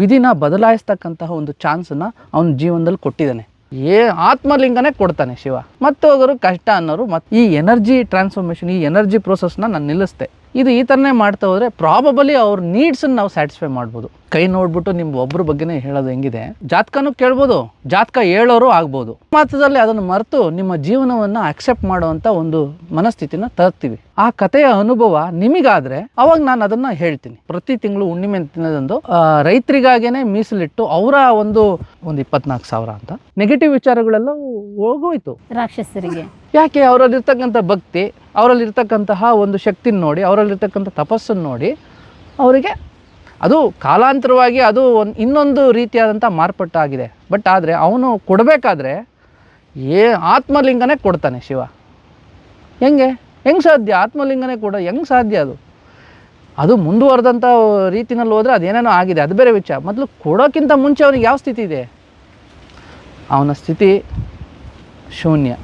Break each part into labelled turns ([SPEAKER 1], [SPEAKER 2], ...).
[SPEAKER 1] ವಿಧಿನ ಬದಲಾಯಿಸ್ತಕ್ಕಂತಹ ಒಂದು ಚಾನ್ಸನ್ನು ಅವನ ಜೀವನದಲ್ಲಿ ಕೊಟ್ಟಿದ್ದಾನೆ. ಏ ಆತ್ಮಲಿಂಗನೇ ಕೊಡ್ತಾನೆ ಶಿವ. ಮತ್ತು ಹೋಗೋರು ಕಷ್ಟ ಅನ್ನೋರು ಮತ್ತು ಈ ಎನರ್ಜಿ ಟ್ರಾನ್ಸ್ಫಾರ್ಮೇಷನ್, ಈ ಎನರ್ಜಿ ಪ್ರೋಸೆಸ್ನ ನಾನು ನಿಲ್ಲಿಸ್ತೆ ಇದು ಈ ಥರನೇ ಮಾಡ್ತಾ ಹೋದರೆ ಪ್ರಾಬಬಲಿ ಅವ್ರ ನೀಡ್ಸನ್ನು ನಾವು ಸ್ಯಾಟಿಸ್ಫೈ ಮಾಡ್ಬೋದು. ಕೈ ನೋಡ್ಬಿಟ್ಟು ನಿಮ್ಮ ಒಬ್ಬರ ಬಗ್ಗೆನೇ ಹೇಳೋದು ಹೆಂಗಿದೆ? ಜಾತಕನೂ ಕೇಳ್ಬೋದು ಜಾತಕ ಹೇಳೋರು ಆಗ್ಬೋದು. ಮಾತ್ರದಲ್ಲಿ ಅದನ್ನು ಮರೆತು ನಿಮ್ಮ ಜೀವನವನ್ನು ಅಕ್ಸೆಪ್ಟ್ ಮಾಡುವಂಥ ಒಂದು ಮನಸ್ಥಿತಿನ ತರ್ತೀವಿ ಆ ಕಥೆಯ ಅನುಭವ ನಿಮಗಾದರೆ ಅವಾಗ ನಾನು ಅದನ್ನು ಹೇಳ್ತೀನಿ. ಪ್ರತಿ ತಿಂಗಳು ಹುಣ್ಣಿಮೆ ದಿನದಂದು ರೈತರಿಗಾಗೇನೆ ಮೀಸಲಿಟ್ಟು ಅವರ ಒಂದು ಒಂದು ಇಪ್ಪತ್ನಾಲ್ಕು ಸಾವಿರ ಅಂತ. ನೆಗೆಟಿವ್ ವಿಚಾರಗಳೆಲ್ಲ ಹೋಗೋಯ್ತು.
[SPEAKER 2] ರಾಕ್ಷಸರಿಗೆ.
[SPEAKER 1] ಯಾಕೆ ಅವರಲ್ಲಿರ್ತಕ್ಕಂಥ ಭಕ್ತಿ ಅವರಲ್ಲಿರ್ತಕ್ಕಂತಹ ಒಂದು ಶಕ್ತಿನ ನೋಡಿ, ಅವರಲ್ಲಿರ್ತಕ್ಕಂಥ ತಪಸ್ಸನ್ನು ನೋಡಿ, ಅವರಿಗೆ ಅದು ಕಾಲಾಂತರವಾಗಿ ಅದು ಒಂದು ಇನ್ನೊಂದು ರೀತಿಯಾದಂಥ ಮಾರ್ಪಟ್ಟಾಗಿದೆ. ಬಟ್ ಆದರೆ ಅವನು ಕೊಡಬೇಕಾದ್ರೆ ಏ ಆತ್ಮಲಿಂಗನೇ ಕೊಡ್ತಾನೆ ಶಿವ. ಹೆಂಗೆ? ಹೆಂಗೆ ಸಾಧ್ಯ? ಆತ್ಮಲಿಂಗನೇ ಕೊಡ, ಹೆಂಗೆ ಸಾಧ್ಯ ಅದು? ಅದು ಮುಂದುವರೆದಂಥ ರೀತಿನಲ್ಲಿ ಹೋದರೆ ಅದೇನೇನೋ ಆಗಿದೆ, ಅದು ಬೇರೆ ವಿಚಾರ. ಮೊದಲು ಕೊಡೋಕ್ಕಿಂತ ಮುಂಚೆ ಅವನಿಗೆ ಯಾವ ಸ್ಥಿತಿ ಇದೆ? ಅವನ ಸ್ಥಿತಿ ಶೂನ್ಯ.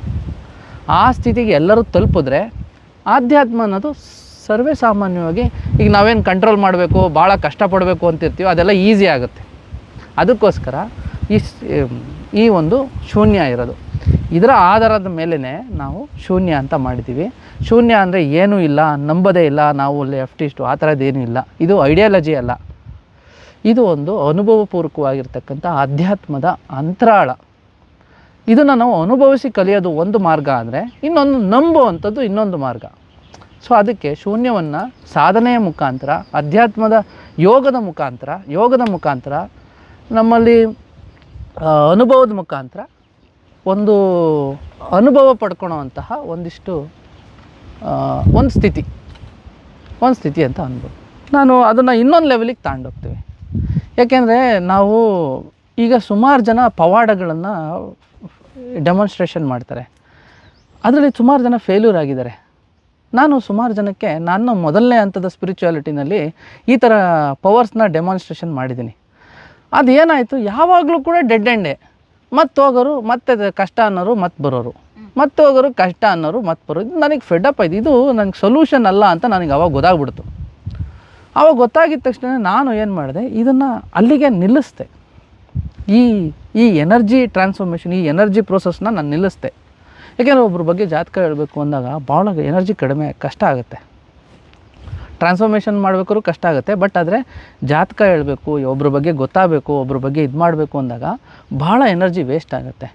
[SPEAKER 1] ಆ ಸ್ಥಿತಿಗೆ ಎಲ್ಲರೂ ತಲುಪಿದ್ರೆ ಆಧ್ಯಾತ್ಮ ಅನ್ನೋದು ಸರ್ವೇ ಸಾಮಾನ್ಯವಾಗಿ ಈಗ ನಾವೇನು ಕಂಟ್ರೋಲ್ ಮಾಡಬೇಕು ಭಾಳ ಕಷ್ಟಪಡಬೇಕು ಅಂತಿರ್ತೀವಿ, ಅದೆಲ್ಲ ಈಸಿ ಆಗುತ್ತೆ. ಅದಕ್ಕೋಸ್ಕರ ಈ ಈ ಒಂದು ಶೂನ್ಯ ಇರೋದು. ಇದರ ಆಧಾರದ ಮೇಲೇ ನಾವು ಶೂನ್ಯ ಅಂತ ಮಾಡಿದ್ದೀವಿ. ಶೂನ್ಯ ಅಂದರೆ ಏನೂ ಇಲ್ಲ, ನಂಬೋದೇ ಇಲ್ಲ, ನಾವು ಲೆಫ್ಟಿಸ್ಟು ಆ ಥರದ್ದೇನೂ ಇಲ್ಲ. ಇದು ಐಡಿಯಾಲಜಿ ಅಲ್ಲ. ಇದು ಒಂದು ಅನುಭವಪೂರ್ವಕವಾಗಿರ್ತಕ್ಕಂಥ ಆಧ್ಯಾತ್ಮದ ಅಂತರಾಳ. ಇದನ್ನು ನಾವು ಅನುಭವಿಸಿ ಕಲಿಯೋದು ಒಂದು ಮಾರ್ಗ ಅಂದರೆ ಇನ್ನೊಂದು ನಂಬುವಂಥದ್ದು ಇನ್ನೊಂದು ಮಾರ್ಗ. ಸೊ ಅದಕ್ಕೆ ಶೂನ್ಯವನ್ನು ಸಾಧನೆಯ ಮುಖಾಂತರ, ಅಧ್ಯಾತ್ಮದ ಯೋಗದ ಮುಖಾಂತರ ಯೋಗದ ಮುಖಾಂತರ, ನಮ್ಮಲ್ಲಿ ಅನುಭವದ ಮುಖಾಂತರ ಒಂದು ಅನುಭವ ಪಡ್ಕೊಳೋವಂತಹ ಒಂದಿಷ್ಟು ಒಂದು ಸ್ಥಿತಿ. ಒಂದು ಸ್ಥಿತಿ ಅಂತ ಅನ್ಬೋದು. ನಾನು ಅದನ್ನು ಇನ್ನೊಂದು ಲೆವೆಲಿಗೆ ತಗೊಂಡೋಗ್ತೀವಿ ಯಾಕೆಂದರೆ ನಾವು ಈಗ ಸುಮಾರು ಜನ ಪವಾಡಗಳನ್ನು ಡೆಮಾನ್ಸ್ಟ್ರೇಷನ್ ಮಾಡ್ತಾರೆ. ಅದರಲ್ಲಿ ಸುಮಾರು ಜನ ಫೇಲ್ಯೂರ್ ಆಗಿದ್ದಾರೆ. ನಾನು ಸುಮಾರು ಜನಕ್ಕೆ ನಾನು ಮೊದಲನೇ ಹಂತದ ಸ್ಪಿರಿಚುಯಾಲಿಟಿನಲ್ಲಿ ಈ ಥರ ಪವರ್ಸ್ನ ಡೆಮಾನ್ಸ್ಟ್ರೇಷನ್ ಮಾಡಿದ್ದೀನಿ. ಅದು ಏನಾಯಿತು ಯಾವಾಗಲೂ ಕೂಡ ಡೆಡ್ ಎಂಡೇ ಮತ್ತೆ ಹೋಗೋರು ಮತ್ತೆ ಕಷ್ಟ ಅನ್ನೋರು ಮತ್ತೆ ಬರೋರು. ಮತ್ತೆ ಹೋಗೋರು ಕಷ್ಟ ಅನ್ನೋರು ಮತ್ತೆ ಬರೋರು. ಇದು ನನಗೆ ಫೆಡಪ್ ಆಯ್ತು. ಇದು ನನಗೆ ಸೊಲ್ಯೂಷನ್ ಅಲ್ಲ ಅಂತ ನನಗೆ ಅವಾಗ ಗೊತ್ತಾಗ್ಬಿಡ್ತು. ಅವಾಗ ಗೊತ್ತಾಗಿದ್ದ ತಕ್ಷಣ ನಾನು ಏನು ಮಾಡಿದೆ? ಇದನ್ನು ಅಲ್ಲಿಗೆ ನಿಲ್ಲಿಸ್ದೆ. ಈ ಈ ಎನರ್ಜಿ ಟ್ರಾನ್ಸ್ಫಾರ್ಮೇಷನ್, ಈ ಎನರ್ಜಿ ಪ್ರೋಸೆಸ್ನ ನಾನು ನಿಲ್ಲಿಸ್ದೆ. ಯಾಕೆಂದರೆ ಒಬ್ಬರ ಬಗ್ಗೆ ಜಾತಕ ಹೇಳಬೇಕು ಅಂದಾಗ ಭಾಳ ಎನರ್ಜಿ ಕಡಿಮೆ, ಕಷ್ಟ ಆಗುತ್ತೆ. ಟ್ರಾನ್ಸ್ಫಾರ್ಮೇಷನ್ ಮಾಡಬೇಕಾದ್ರೂ ಕಷ್ಟ ಆಗುತ್ತೆ, ಬಟ್ ಆದರೆ ಜಾತಕ ಹೇಳಬೇಕು ಒಬ್ಬರ ಬಗ್ಗೆ ಗೊತ್ತಾಗಬೇಕು ಒಬ್ಬರ ಬಗ್ಗೆ ಇದು ಮಾಡಬೇಕು ಅಂದಾಗ ಭಾಳ ಎನರ್ಜಿ ವೇಸ್ಟ್ ಆಗುತ್ತೆ.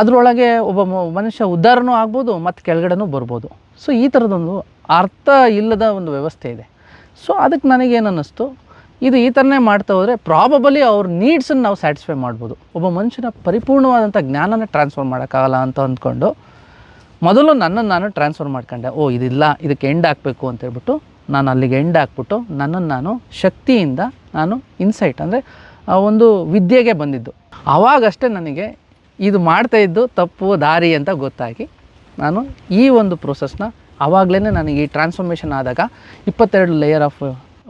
[SPEAKER 1] ಅದರೊಳಗೆ ಒಬ್ಬ ಮನುಷ್ಯ ಉದ್ಧಾರನೂ ಆಗ್ಬೋದು, ಮತ್ತು ಕೆಳಗಡೆನೂ ಬರ್ಬೋದು. ಸೊ ಈ ಥರದೊಂದು ಅರ್ಥ ಇಲ್ಲದ ಒಂದು ವ್ಯವಸ್ಥೆ ಇದೆ. ಸೊ ಅದಕ್ಕೆ ನನಗೇನು ಅನ್ನಿಸ್ತು ಇದು ಈ ಥರನೇ ಮಾಡ್ತಾ ಹೋದರೆ ಪ್ರಾಬಬಲಿ ಅವ್ರ ನೀಡ್ಸನ್ನು ನಾವು ಸ್ಯಾಟಿಸ್ಫೈ ಮಾಡ್ಬೋದು. ಒಬ್ಬ ಮನುಷ್ಯನ ಪರಿಪೂರ್ಣವಾದಂಥ ಜ್ಞಾನನ ಟ್ರಾನ್ಸ್ಫರ್ ಮಾಡೋಕ್ಕಾಗಲ್ಲ ಅಂತ ಅಂದ್ಕೊಂಡು ಮೊದಲು ನನ್ನನ್ನು ನಾನು ಟ್ರಾನ್ಸ್ಫರ್ ಮಾಡ್ಕೊಂಡೆ, ಓ ಇದಿಲ್ಲ, ಇದಕ್ಕೆ ಎಂಡ್ ಹಾಕಬೇಕು ಅಂತ ಹೇಳ್ಬಿಟ್ಟು ನಾನು ಅಲ್ಲಿಗೆ ಎಂಡ್ ಹಾಕ್ಬಿಟ್ಟು ನನ್ನನ್ನು ನಾನು ಶಕ್ತಿಯಿಂದ ನಾನು ಇನ್ಸೈಟ್ ಅಂದರೆ ಒಂದು ವಿದ್ಯೆಗೆ ಬಂದಿದ್ದು. ಆವಾಗಷ್ಟೇ ನನಗೆ ಇದು ಮಾಡ್ತಾ ಇದ್ದು ತಪ್ಪು ದಾರಿ ಅಂತ ಗೊತ್ತಾಗಿ ನಾನು ಈ ಒಂದು ಪ್ರೋಸೆಸ್ನ ಆವಾಗಲೇ ನನಗೆ ಈ ಟ್ರಾನ್ಸ್ಫಾರ್ಮೇಷನ್ ಆದಾಗ ಇಪ್ಪತ್ತೆರಡು ಲೇಯರ್ ಆಫ್